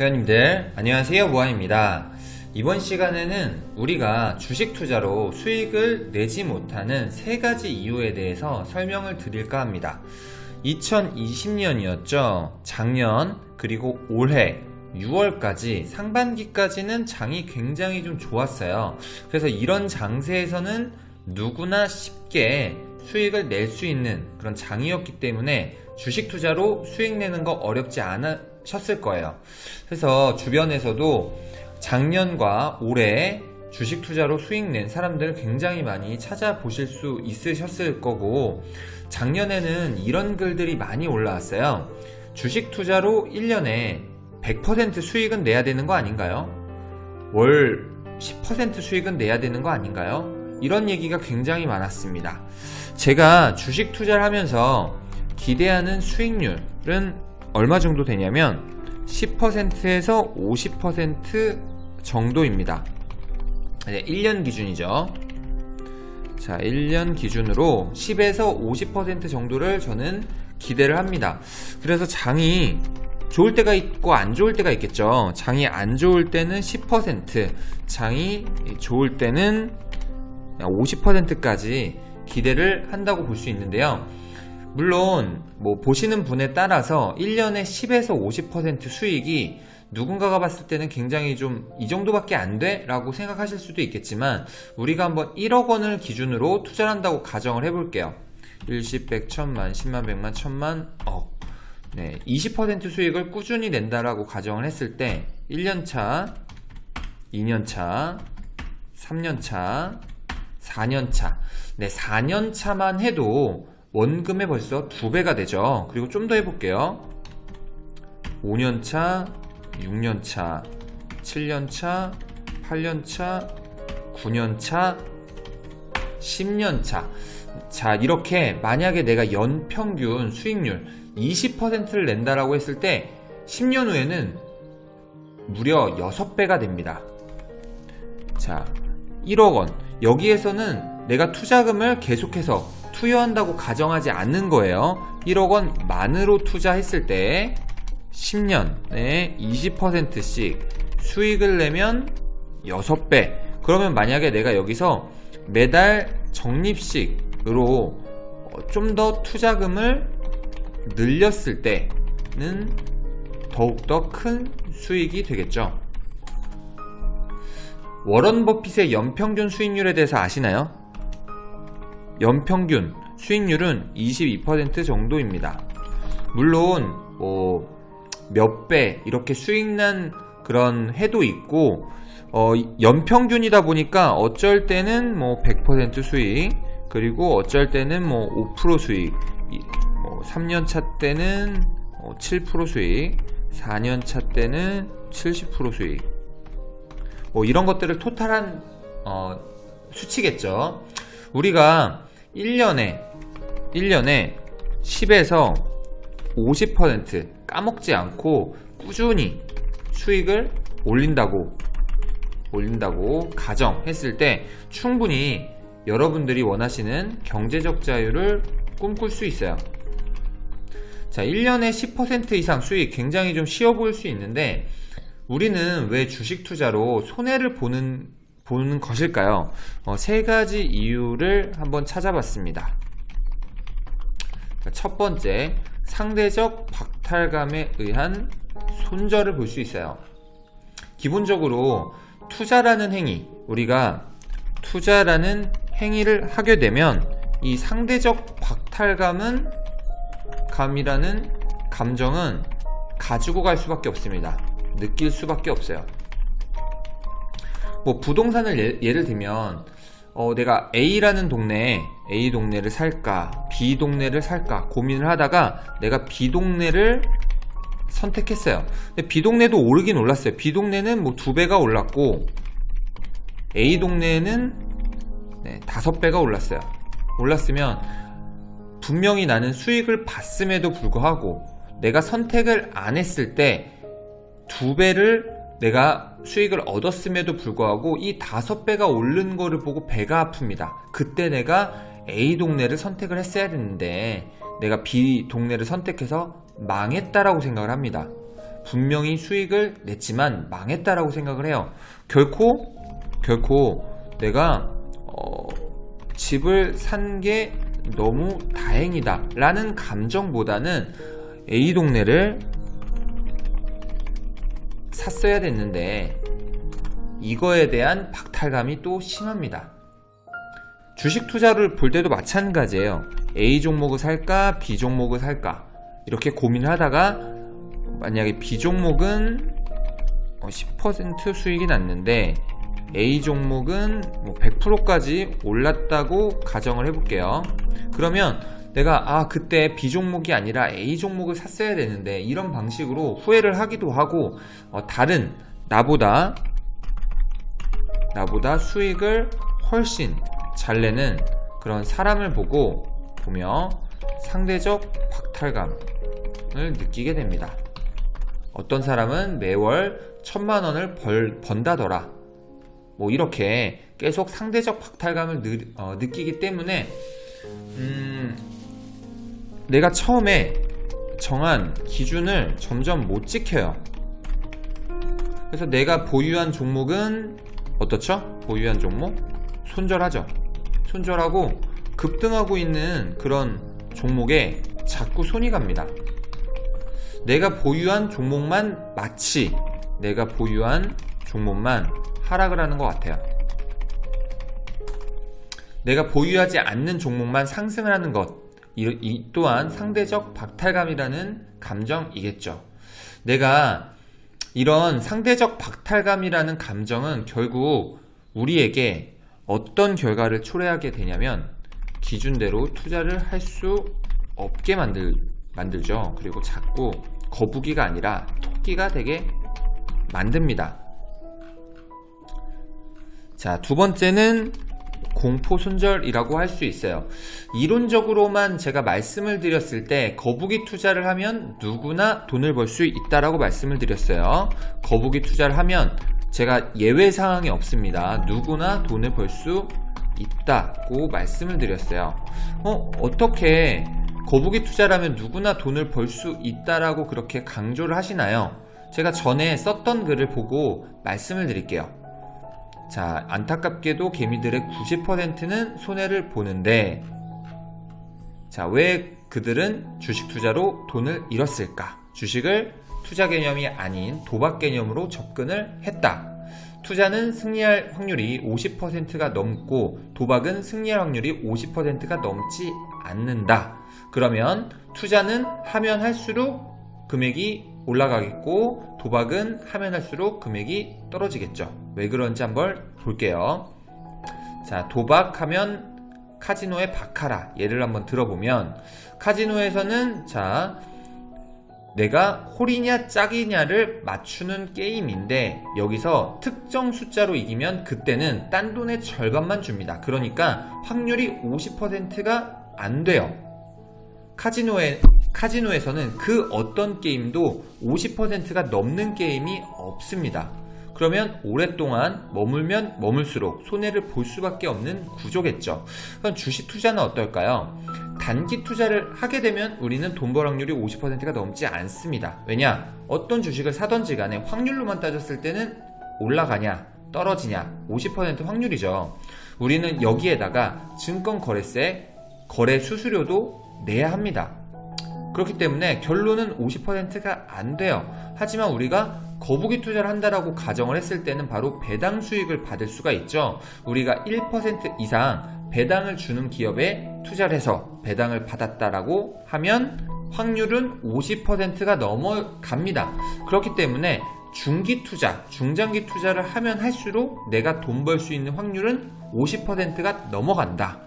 회원님들 안녕하세요 무한입니다. 이번 시간에는 우리가 주식 투자로 수익을 내지 못하는 세 가지 이유에 대해서 설명을 드릴까 합니다. 2020년이었죠. 작년 그리고 올해 6월까지 상반기까지는 장이 굉장히 좀 좋았어요. 그래서 이런 장세에서는 누구나 쉽게 수익을 낼 수 있는 그런 장이었기 때문에 주식 투자로 수익 내는 거 어렵지 않 으셨을 거예요. 그래서 주변에서도 작년과 올해 주식 투자로 수익 낸 사람들 굉장히 많이 찾아보실 수 있으셨을 거고 작년에는 이런 글들이 많이 올라왔어요. 주식 투자로 1년에 100% 수익은 내야 되는 거 아닌가요? 월 10% 수익은 내야 되는 거 아닌가요? 이런 얘기가 굉장히 많았습니다. 제가 주식 투자를 하면서 기대하는 수익률은 얼마 정도 되냐면 10%에서 50% 정도입니다. 네, 1년 기준이죠. 자, 1년 기준으로 10에서 50% 정도를 저는 기대를 합니다. 그래서 장이 좋을 때가 있고 안 좋을 때가 있겠죠. 장이 안 좋을 때는 10%, 장이 좋을 때는 50%까지 기대를 한다고 볼 수 있는데요. 물론 뭐 보시는 분에 따라서 1년에 10에서 50% 수익이 누군가가 봤을 때는 굉장히 좀 이 정도밖에 안 돼? 라고 생각하실 수도 있겠지만 우리가 한번 1억 원을 기준으로 투자를 한다고 가정을 해볼게요. 1십, 100, 1000만, 10만, 100만, 1000만, 억. 네, 20% 수익을 꾸준히 낸다라고 가정을 했을 때 1년차, 2년차, 3년차, 4년차. 네, 4년차만 해도 원금에 벌써 두 배가 되죠. 그리고 좀 더 해볼게요. 5년차, 6년차, 7년차, 8년차, 9년차, 10년차. 자, 이렇게 만약에 내가 연평균 수익률 20%를 낸다라고 했을 때 10년 후에는 무려 6배가 됩니다. 자, 1억 원. 여기에서는 내가 투자금을 계속해서 투여한다고 가정하지 않는 거예요. 1억 원 만으로 투자했을 때 10년에 20%씩 수익을 내면 6배. 그러면 만약에 내가 여기서 매달 적립식으로 좀 더 투자금을 늘렸을 때는 더욱더 큰 수익이 되겠죠. 워런 버핏의 연평균 수익률에 대해서 아시나요? 연평균 수익률은 22% 정도입니다. 물론 뭐 몇 배 이렇게 수익난 그런 해도 있고 어, 연평균이다 보니까 어쩔 때는 뭐 100% 수익 그리고 어쩔 때는 뭐 5% 수익 뭐 3년차 때는 7% 수익 4년차 때는 70% 수익 뭐 이런 것들을 토탈한 어, 수치겠죠 우리가 1년에 1년에 10에서 50% 까먹지 않고 꾸준히 수익을 올린다고 올린다고 가정했을 때 충분히 여러분들이 원하시는 경제적 자유를 꿈꿀 수 있어요. 자, 1년에 10% 이상 수익 굉장히 좀 쉬워 보일 수 있는데 우리는 왜 주식 투자로 손해를 보는 보는 것일까요? 어, 세 가지 이유를 한번 찾아봤습니다. 자, 첫 번째, 상대적 박탈감에 의한 손절을 볼 수 있어요. 기본적으로 투자라는 행위, 우리가 투자라는 행위를 하게 되면 이 상대적 박탈감은 감이라는 감정은 가지고 갈 수밖에 없습니다. 느낄 수밖에 없어요. 뭐 부동산을 예, 를 들면 어, 내가 A라는 동네에 A 동네를 살까 B 동네를 살까 고민을 하다가 내가 B 동네를 선택했어요. 근데 B 동네도 오르긴 올랐어요. B 동네는 뭐 두 배가 올랐고 A 동네는 네, 다섯 배가 올랐어요. 올랐으면 분명히 나는 수익을 봤음에도 불구하고 내가 선택을 안 했을 때 두 배를 내가 수익을 얻었음에도 불구하고 이 다섯 배가 오른 거를 보고 배가 아픕니다. 그때 내가 A 동네를 선택을 했어야 됐는데 내가 B 동네를 선택해서 망했다라고 생각을 합니다. 분명히 수익을 냈지만 망했다라고 생각을 해요. 결코 결코 내가 어, 집을 산 게 너무 다행이다 라는 감정보다는 A 동네를 샀어야 됐는데 이거에 대한 박탈감이 또 심합니다. 주식 투자를 볼 때도 마찬가지예요. A 종목을 살까, B 종목을 살까 이렇게 고민을 하다가 만약에 B 종목은 10% 수익이 났는데 A 종목은 뭐 100%까지 올랐다고 가정을 해볼게요. 그러면 내가 아 그때 B 종목이 아니라 A 종목을 샀어야 되는데 이런 방식으로 후회를 하기도 하고 어, 다른 나보다 나보다 수익을 훨씬 잘 내는 그런 사람을 보고 보며 상대적 박탈감을 느끼게 됩니다. 어떤 사람은 매월 천만 원을 벌, 번다더라. 뭐 이렇게 계속 상대적 박탈감을 느, 어, 느끼기 때문에 음, 내가 처음에 정한 기준을 점점 못 지켜요. 그래서 내가 보유한 종목은 어떻죠? 보유한 종목 손절하죠. 손절하고 급등하고 있는 그런 종목에 자꾸 손이 갑니다. 내가 보유한 종목만 마치 내가 보유한 종목만 하락을 하는 것 같아요. 내가 보유하지 않는 종목만 상승을 하는 것, 이, 이 또한 상대적 박탈감이라는 감정이겠죠. 내가 이런 상대적 박탈감이라는 감정은 결국 우리에게 어떤 결과를 초래하게 되냐면 기준대로 투자를 할 수 없게 만들, 만들죠. 그리고 자꾸 거북이가 아니라 토끼가 되게 만듭니다. 자, 두 번째는 공포 손절이라고 할 수 있어요. 이론적으로만 제가 말씀을 드렸을 때 거북이 투자를 하면 누구나 돈을 벌 수 있다라고 말씀을 드렸어요. 거북이 투자를 하면 제가 예외 사항이 없습니다. 누구나 돈을 벌 수 있다고 말씀을 드렸어요. 어, 어떻게 거북이 투자라면 누구나 돈을 벌 수 있다라고 그렇게 강조를 하시나요? 제가 전에 썼던 글을 보고 말씀을 드릴게요. 자, 안타깝게도 개미들의 90%는 손해를 보는데, 자, 왜 그들은 주식 투자로 돈을 잃었을까? 주식을 투자 개념이 아닌 도박 개념으로 접근을 했다. 투자는 승리할 확률이 50%가 넘고 도박은 승리할 확률이 50%가 넘지 않는다. 그러면 투자는 하면 할수록 금액이 올라가겠고 도박은 하면 할수록 금액이 떨어지겠죠. 왜 그런지 한번 볼게요. 자, 도박하면 카지노의 바카라 예를 한번 들어보면 카지노에서는 자 내가 홀이냐 짝이냐를 맞추는 게임인데 여기서 특정 숫자로 이기면 그때는 딴 돈의 절반만 줍니다. 그러니까 확률이 50%가 안 돼요. 카지노에 카지노에서는 그 어떤 게임도 50%가 넘는 게임이 없습니다. 그러면 오랫동안 머물면 머물수록 손해를 볼 수밖에 없는 구조겠죠. 그럼 주식 투자는 어떨까요? 단기 투자를 하게 되면 우리는 돈 벌 확률이 50%가 넘지 않습니다. 왜냐? 어떤 주식을 사던지 간에 확률로만 따졌을 때는 올라가냐, 떨어지냐, 50% 확률이죠. 우리는 여기에다가 증권 거래세, 거래 수수료도 내야 합니다. 그렇기 때문에 결론은 50%가 안 돼요. 하지만 우리가 거북이 투자를 한다라고 가정을 했을 때는 바로 배당 수익을 받을 수가 있죠. 우리가 1% 이상 배당을 주는 기업에 투자를 해서 배당을 받았다라고 하면 확률은 50%가 넘어갑니다. 그렇기 때문에 중기 투자, 중장기 투자를 하면 할수록 내가 돈 벌 수 있는 확률은 50%가 넘어간다.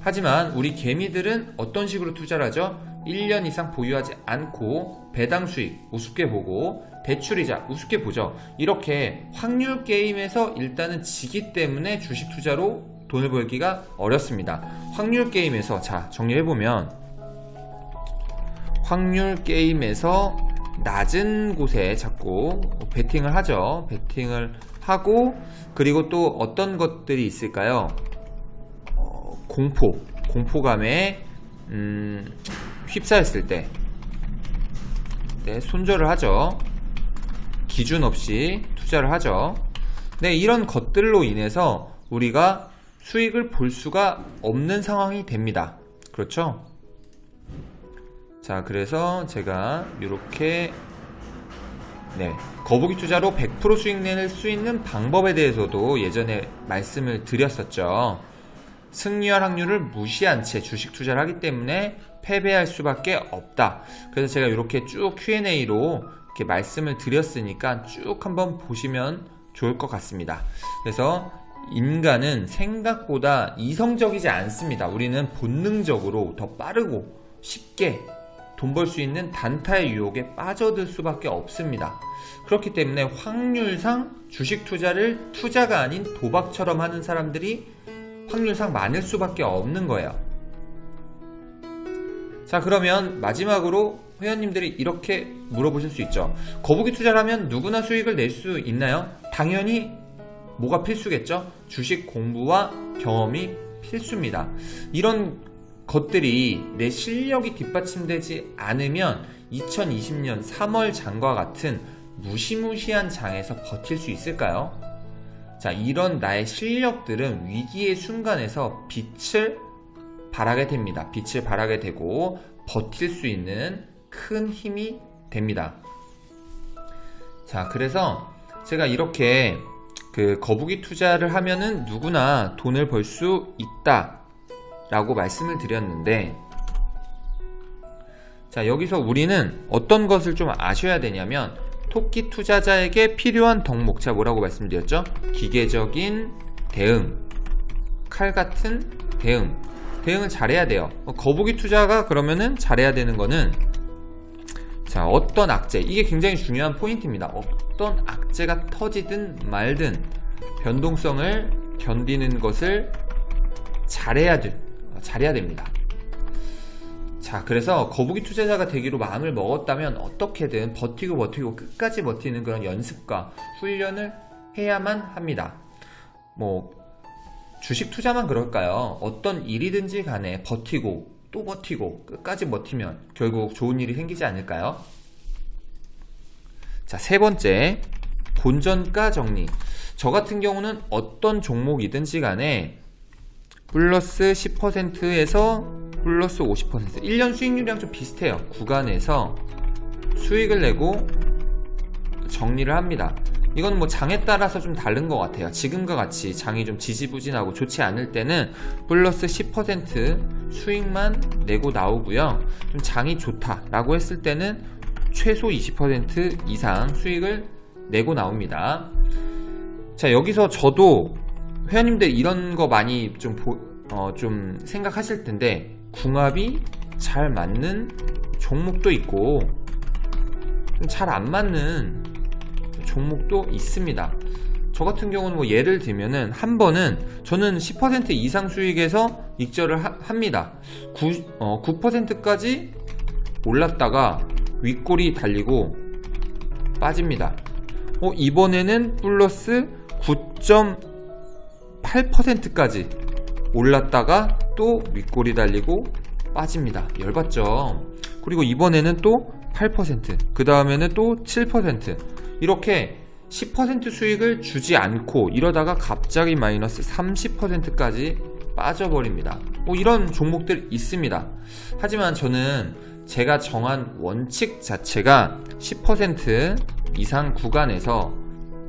하지만 우리 개미들은 어떤 식으로 투자를 하죠? 1년 이상 보유하지 않고 배당 수익 우습게 보고 대출이자 우습게 보죠. 이렇게 확률 게임에서 일단은 지기 때문에 주식 투자로 돈을 벌기가 어렵습니다. 확률 게임에서 자 정리해 보면 확률 게임에서 낮은 곳에 자꾸 베팅을 하죠. 베팅을 하고 그리고 또 어떤 것들이 있을까요? 어, 공포, 공포감에 음, 휩싸였을 때 네, 손절을 하죠. 기준 없이 투자를 하죠. 네, 이런 것들로 인해서 우리가 수익을 볼 수가 없는 상황이 됩니다. 그렇죠? 자, 그래서 제가 이렇게 네, 거북이 투자로 100% 수익 낼 수 있는 방법에 대해서도 예전에 말씀을 드렸었죠. 승리할 확률을 무시한 채 주식 투자를 하기 때문에 패배할 수밖에 없다. 그래서 제가 이렇게 쭉 Q&A로 이렇게 말씀을 드렸으니까 쭉 한번 보시면 좋을 것 같습니다. 그래서 인간은 생각보다 이성적이지 않습니다. 우리는 본능적으로 더 빠르고 쉽게 돈 벌 수 있는 단타의 유혹에 빠져들 수밖에 없습니다. 그렇기 때문에 확률상 주식 투자를 투자가 아닌 도박처럼 하는 사람들이 확률상 많을 수밖에 없는 거예요. 자, 그러면 마지막으로 회원님들이 이렇게 물어보실 수 있죠. 거북이 투자를 하면 누구나 수익을 낼 수 있나요? 당연히 뭐가 필수겠죠? 주식 공부와 경험이 필수입니다. 이런 것들이 내 실력이 뒷받침되지 않으면 2020년 3월 장과 같은 무시무시한 장에서 버틸 수 있을까요? 자, 이런 나의 실력들은 위기의 순간에서 빛을 발하게 됩니다. 빛을 발하게 되고 버틸 수 있는 큰 힘이 됩니다. 자, 그래서 제가 이렇게 그 거북이 투자를 하면은 누구나 돈을 벌 수 있다 라고 말씀을 드렸는데 자, 여기서 우리는 어떤 것을 좀 아셔야 되냐면 토끼 투자자에게 필요한 덕목 자 뭐라고 말씀드렸죠? 기계적인 대응. 칼 같은 대응. 대응을 잘해야 돼요. 어, 거북이 투자가 그러면은 잘해야 되는 거는 자 어떤 악재. 이게 굉장히 중요한 포인트입니다. 어떤 악재가 터지든 말든 변동성을 견디는 것을 잘해야 돼 잘해야 됩니다 자, 그래서 거북이 투자자가 되기로 마음을 먹었다면 어떻게든 버티고 버티고 끝까지 버티는 그런 연습과 훈련을 해야만 합니다. 뭐, 주식 투자만 그럴까요? 어떤 일이든지 간에 버티고 또 버티고 끝까지 버티면 결국 좋은 일이 생기지 않을까요? 자, 세 번째. 본전가 정리. 저 같은 경우는 어떤 종목이든지 간에 플러스 10%에서 플러스 50% 1년 수익률이랑 좀 비슷해요. 구간에서 수익을 내고 정리를 합니다. 이건 뭐 장에 따라서 좀 다른 것 같아요. 지금과 같이 장이 좀 지지부진하고 좋지 않을 때는 플러스 10% 수익만 내고 나오고요. 좀 장이 좋다 라고 했을 때는 최소 20% 이상 수익을 내고 나옵니다. 자 여기서 저도 회원님들 이런 거 많이 좀, 보, 어, 좀 생각하실 텐데 궁합이 잘 맞는 종목도 있고 잘 안 맞는 종목도 있습니다. 저 같은 경우는 뭐 예를 들면은 한 번은 저는 10% 이상 수익에서 익절을 하, 합니다. 9, 어, 9%까지 올랐다가 윗골이 달리고 빠집니다. 어, 이번에는 플러스 9.8%까지 올랐다가 또 윗골이 달리고 빠집니다. 열받죠. 그리고 이번에는 또 8%, 그 다음에는 또 7%. 이렇게 10% 수익을 주지 않고 이러다가 갑자기 마이너스 30%까지 빠져버립니다. 뭐 이런 종목들 있습니다. 하지만 저는 제가 정한 원칙 자체가 10% 이상 구간에서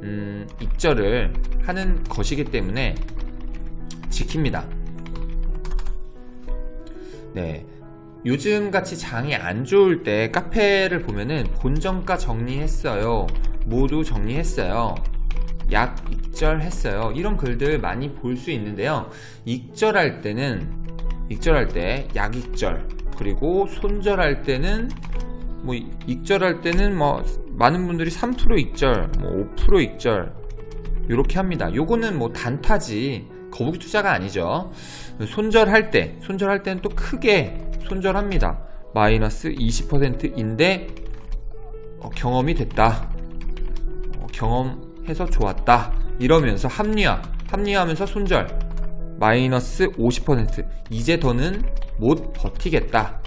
음, 익절을 하는 것이기 때문에 지킵니다. 네. 요즘 같이 장이 안 좋을 때 카페를 보면은 본정가 정리했어요. 모두 정리했어요. 약 익절했어요. 이런 글들 많이 볼 수 있는데요. 익절할 때는 익절할 때 약 익절 그리고 손절할 때는 뭐 익절할 때는 뭐 많은 분들이 3% 익절, 뭐5% 익절 이렇게 합니다. 요거는 뭐 단타지 거북이 투자가 아니죠. 손절할 때, 손절할 때는 또 크게 손절합니다. 마이너스 20%인데 어, 경험이 됐다. 어, 경험해서 좋았다. 이러면서 합리화, 합리화하면서 손절. 마이너스 50% 이제 더는 못 버티겠다.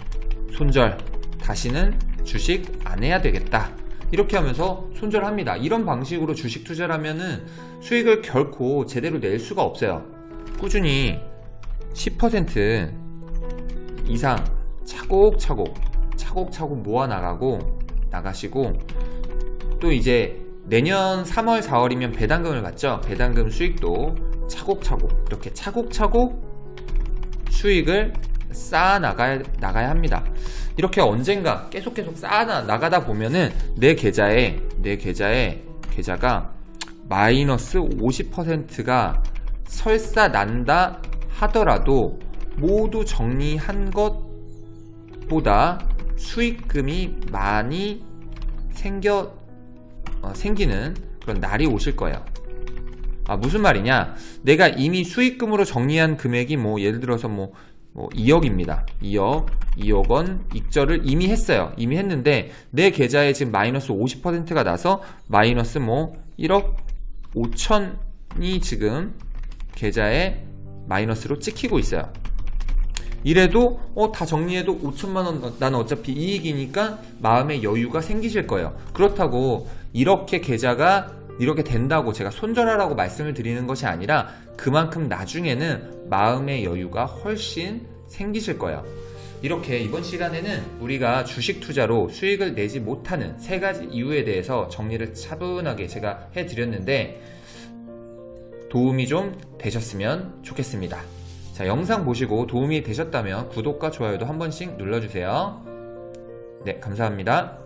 손절. 다시는 주식 안 해야 되겠다. 이렇게 하면서 손절합니다. 이런 방식으로 주식 투자를 하면은 수익을 결코 제대로 낼 수가 없어요. 꾸준히 10% 이상 차곡차곡 차곡차곡 모아 나가고 나가시고 또 이제 내년 3월 4월이면 배당금을 받죠. 배당금 수익도 차곡차곡 이렇게 차곡차곡 수익을 쌓아 나가야, 나가야 합니다. 이렇게 언젠가 계속 계속 쌓아 나- 나가다 보면은 내 계좌에 내 계좌에 계좌가 마이너스 50%가 설사 난다 하더라도 모두 정리한 것보다 수익금이 많이 생겨 어, 생기는 그런 날이 오실 거예요. 아, 무슨 말이냐? 내가 이미 수익금으로 정리한 금액이 뭐 예를 들어서 뭐, 뭐 2억입니다. 2억, 2억 원 익절을 이미 했어요. 이미 했는데 내 계좌에 지금 마이너스 50%가 나서 마이너스 뭐 1억 5천이 지금 계좌에 마이너스로 찍히고 있어요. 이래도 어, 다 정리해도 5천만 원 나는 어차피 이익이니까 마음의 여유가 생기실 거예요. 그렇다고 이렇게 계좌가 이렇게 된다고 제가 손절하라고 말씀을 드리는 것이 아니라 그만큼 나중에는 마음의 여유가 훨씬 생기실 거예요. 이렇게 이번 시간에는 우리가 주식 투자로 수익을 내지 못하는 세 가지 이유에 대해서 정리를 차분하게 제가 해드렸는데 도움이 좀 되셨으면 좋겠습니다. 자, 영상 보시고 도움이 되셨다면 구독과 좋아요도 한 번씩 눌러주세요. 네, 감사합니다.